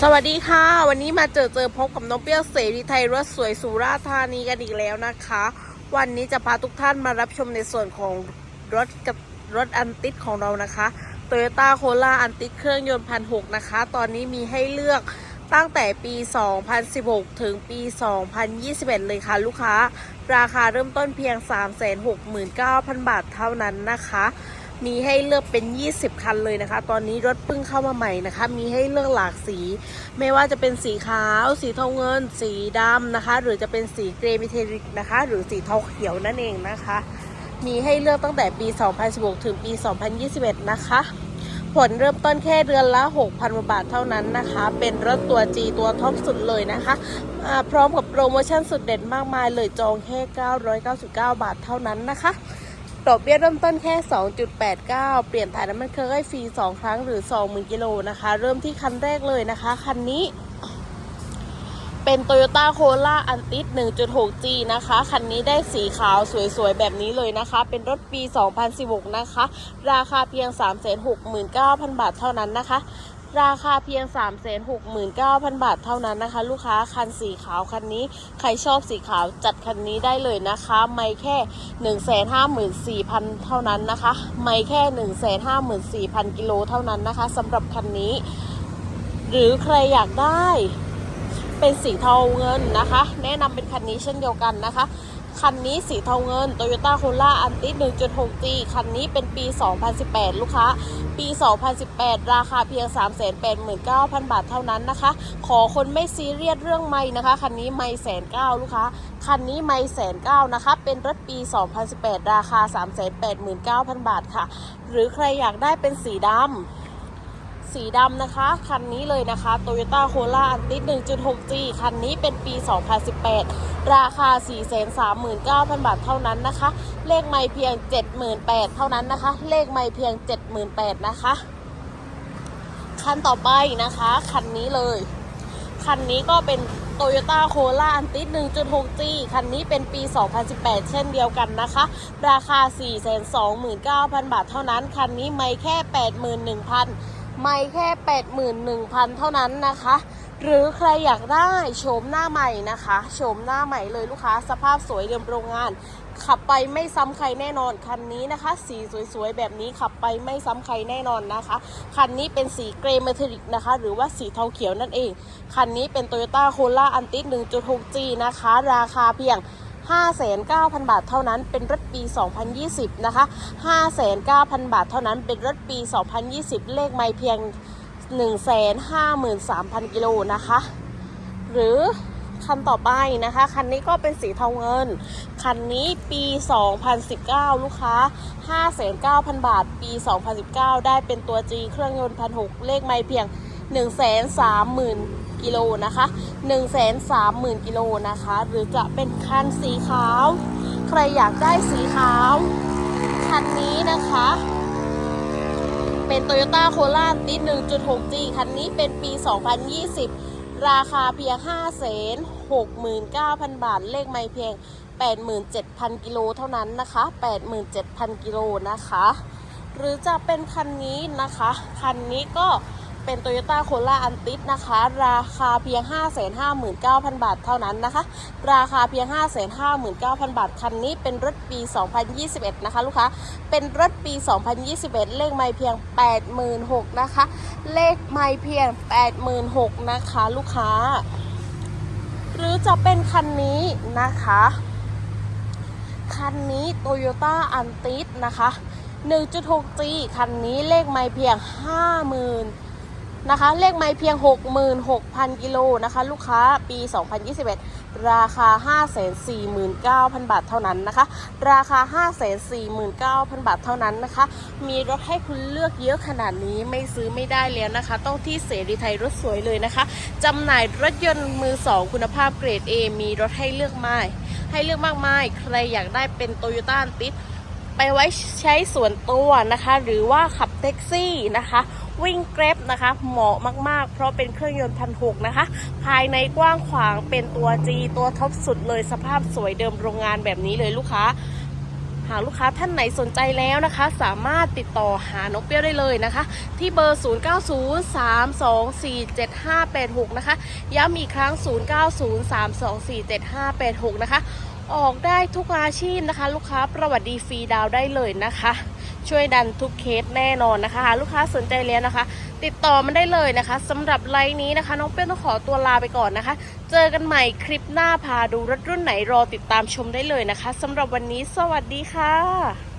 สวัสดีค่ะ วันนี้มาเจอเจอพบกับน้องเปรี้ยวเสรีไทยรถสวยสุราษฎร์ธานีกันอีกแล้วนะคะ วันนี้จะพาทุกท่านมารับชมในส่วนของรถกับรถอันติดของเรานะคะโตโยต้าโคล่าอันติดเครื่องยนต์พันหกนะคะ ตอนนี้มีให้เลือกตั้งแต่ปี 2016 ถึงปี 2021 เลยค่ะลูกค้า ราคาเริ่มต้นเพียง 369,000 บาทเท่านั้นนะคะ มีให้เลือกเป็น 20 คันเลยนะคะ ตอนนี้รถเพิ่งเข้ามาใหม่นะคะ มีให้เลือกหลากสี ไม่ว่าจะเป็นสีขาว สีเทาเงิน สีดำนะคะ หรือจะเป็นสีเกรย์มิเทริกนะคะ หรือสีเทาเขียวนั่นเองนะคะ มีให้เลือกตั้งแต่ปี 2016 ถึงปี 2021 นะคะผลเริ่มต้นแค่เดือนละ 6,000 บาทเท่านั้นนะคะ เป็นรถตัว G ตัวท็อปสุดเลยนะคะ พร้อมกับโปรโมชั่นสุดเด็ดมากมายเลยจองแค่ 999 บาทเท่านั้นนะคะ ดอกเบี้ยเริ่มต้นแค่ 2.89 เปลี่ยนถ่ายน้ำมันเครื่องให้ฟรี 2 ครั้งหรือ 20,000 กิโลนะคะ เริ่มที่คันแรกเลยนะคะ คันนี้ เป็น Toyota Corolla Antis 1.6G นะคะ คันนี้ได้สีขาวสวยๆ แบบนี้เลยนะคะ เป็นรถปี 2016 นะคะ ราคาเพียง 369,000 บาทเท่านั้นนะคะ ราคาเพียง 369,000 บาทเท่านั้นนะคะ ลูกค้าคันสีขาวคันนี้ ใครชอบสีขาวจัดคันนี้ได้เลยนะคะ ไม่แค่ 154,000 เท่านั้นนะคะ ไม่แค่ 154,000 กิโลเท่านั้นนะคะสำหรับคันนี้ หรือใครอยากได้เป็นสีเทาเงินนะคะ แนะนำเป็นคันนี้เช่นเดียวกันนะคะ คันนี้สีเทาเงิน Toyota Corolla Antis 1.6G คันนี้เป็นปี 2018 ลูกค้า ปี 2018 ราคาเพียง 389,000 บาทเท่านั้นนะคะ ขอคนไม่ซีเรียสเรื่องไม่นะคะ คันนี้ไม่แสนเก้าลูกค้า คันนี้ไม่แสนเก้านะคะ เป็นรถปี 2018 ราคา 389,000 บาทค่ะ หรือใครอยากได้เป็นสีดำ สีดำนะคะ คันนี้เลยนะคะ Toyota Corolla Antis 1.6G คันนี้เป็นปี 2018 ราคา 439,000 บาทเท่านั้นนะคะ เลขไม่เพียง 78,000 เท่านั้นนะคะ เลขไม่เพียง 78,000 นะคะ คันต่อไปนะคะ คันนี้เลย คันนี้ก็เป็น Toyota Corolla Antis 1.6G คันนี้เป็นปี 2018 เช่นเดียวกันนะคะ ราคา 429,000 บาทเท่านั้น คันนี้ไม่แค่ 81,000 ไม่แค่ 81,000 เท่านั้นนะคะ หรือใครอยากได้โฉมหน้าใหม่นะคะโฉมหน้าใหม่เลยลูกค้าสภาพสวยเดิมโรงงาน ขับไปไม่ซ้ำใครแน่นอนคันนี้นะคะ สีสวยๆ แบบนี้ขับไปไม่ซ้ำใครแน่นอนนะคะ คันนี้เป็นสีเกรย์เมทัลลิกนะคะ หรือว่าสีเทาเขียวนั่นเอง คันนี้เป็น Toyota Corolla Antis 1.6G นะคะ ราคาเพียง 59,000 บาทเท่านั้นเป็นรถปี 2020 นะคะ 59,000 บาทเท่านั้นเป็นรถปี 2020 เลขไม่เพียง 153,000 กิโลนะคะ หรือคันต่อไปนะคะ คันนี้ก็เป็นสีเทาเงิน คันนี้ปี 2019 ลูกค้า 59,000 บาท ปี 2019 ได้เป็นตัว G เครื่องยนต์พันหกเลขไม่เพียง 130,000 กิโลนะคะ130,000กิโลนะคะ หรือจะเป็นคันสีขาว ใครอยากได้สีขาวคันนี้นะคะ เป็น Toyota Corolla Antis 1.6G คันนี้เป็นปี 2020 ราคาเพียง 569,000 บาท เลขไม่เพียง 87,000 กิโลเท่านั้นนะคะ 87,000 กิโลนะคะ หรือจะเป็นคันนี้นะคะ คันนี้ก็ เป็น Toyota Corolla Antis นะคะ ราคาเพียง 559,000 บาทเท่านั้นนะคะ ราคาเพียง 559,000 บาท คันนี้เป็นรถปี 2021 นะคะ ลูกค้า เป็นรถปี 2021 เลขไม่เพียง 86,000นะคะ เลขไม่เพียง 86,000นะคะ ลูกค้า หรือจะเป็นคันนี้นะคะคันนี้ Toyota Antis นะคะ 1.6G คันนี้เลขไม่เพียง 50,000 นะคะ เลขไม่เพียง 66,000 กิโลนะคะ ลูกค้าปี 2021 ราคา 549,000 บาทเท่านั้นนะคะ ราคา 549,000 บาทเท่านั้นนะคะ มีรถให้คุณเลือกเยอะขนาดนี้ไม่ซื้อไม่ได้แล้วนะคะ ต้องที่เสรีไทยรถสวยเลยนะคะจำหน่ายรถยนต์มือสองคุณภาพเกรด A มีรถให้เลือกมากให้เลือกมากมาย ใครอยากได้เป็น Toyota Antis ไปไว้ใช้ส่วนตัวนะคะ หรือว่าขับแท็กซี่นะคะ วิ่งเกร็บนะคะ เหมาะมากๆ เพราะเป็นเครื่องยนต์พันหกนะคะ ภายในกว้างขวางเป็นตัว G ตัวท็อปสุดเลยสภาพสวยเดิมโรงงานแบบนี้เลยลูกค้า หากลูกค้าท่านไหนสนใจแล้วนะคะ สามารถติดต่อหาน้องเปี้ยวได้เลยนะคะ ที่เบอร์ 0903247586 นะคะ ย้ำอีกครั้ง 0903247586 นะคะ ออกได้ทุกอาชีพนะคะ ลูกค้าประวัติดีฟรีดาวได้เลยนะคะ ช่วยดันทุกเคสแน่นอนนะคะ ลูกค้าสนใจแล้วนะคะ ติดต่อมาได้เลยนะคะสำหรับไลน์นี้นะคะ น้องเปี้ยต้องขอตัวลาไปก่อนนะคะ เจอกันใหม่คลิปหน้าพาดูรถรุ่นไหนรอติดตามชมได้เลยนะคะสำหรับวันนี้สวัสดีค่ะ